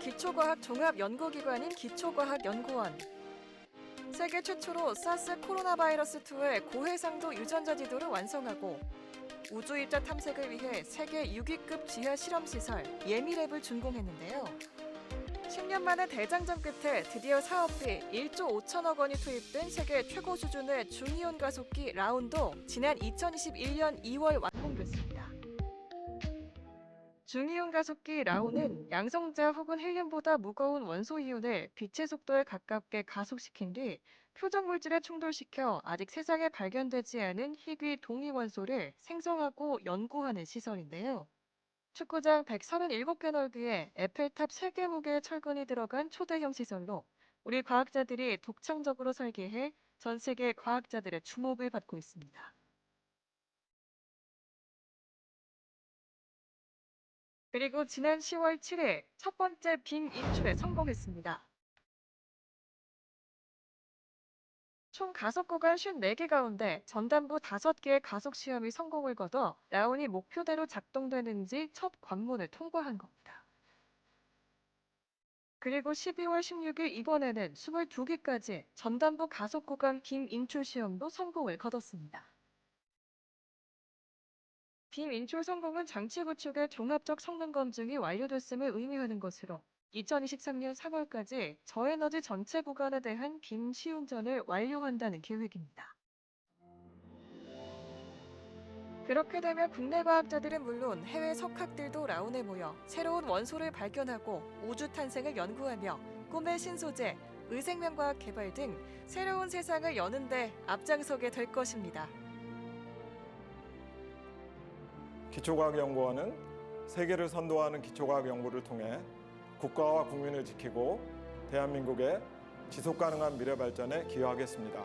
기초과학 종합연구기관인 기초과학연구원. 세계 최초로 사스 코로나 바이러스 2의 고해상도 유전자 지도를 완성하고 우주 입자 탐색을 위해 세계 6위급 지하 실험 시설 예미랩을 준공했는데요. 10년 만에 대장전 끝에 드디어 사업비 1조 5천억 원이 투입된 세계 최고 수준의 중이온 가속기 라운도 지난 2021년 2월 완공됐습니다. 중이온 가속기 라운은 양성자 혹은 헬륨보다 무거운 원소 이온을 빛의 속도에 가깝게 가속시킨 뒤 표적 물질에 충돌시켜 아직 세상에 발견되지 않은 희귀 동위 원소를 생성하고 연구하는 시설인데요. 축구장 137개 넓이에 에펠탑 3개 무게의 철근이 들어간 초대형 시설로 우리 과학자들이 독창적으로 설계해 전 세계 과학자들의 주목을 받고 있습니다. 그리고 지난 10월 7일 첫 번째 빔 인출에 성공했습니다. 총 가속 구간 54개 가운데 전단부 5개의 가속 시험이 성공을 거둬 라운이 목표대로 작동되는지 첫 관문을 통과한 겁니다. 그리고 12월 16일 이번에는 22개까지 전단부 가속 구간 빔 인출 시험도 성공을 거뒀습니다. 빔 인출 성공은 장치 구축의 종합적 성능 검증이 완료됐음을 의미하는 것으로 2023년 3월까지 저에너지 전체 구간에 대한 빔 시운전을 완료한다는 계획입니다. 그렇게 되면 국내 과학자들은 물론 해외 석학들도 라운에 모여 새로운 원소를 발견하고 우주 탄생을 연구하며 꿈의 신소재, 의생명과학 개발 등 새로운 세상을 여는데 앞장서게 될 것입니다. 기초과학연구원은 세계를 선도하는 기초과학 연구를 통해 국가와 국민을 지키고 대한민국의 지속가능한 미래 발전에 기여하겠습니다.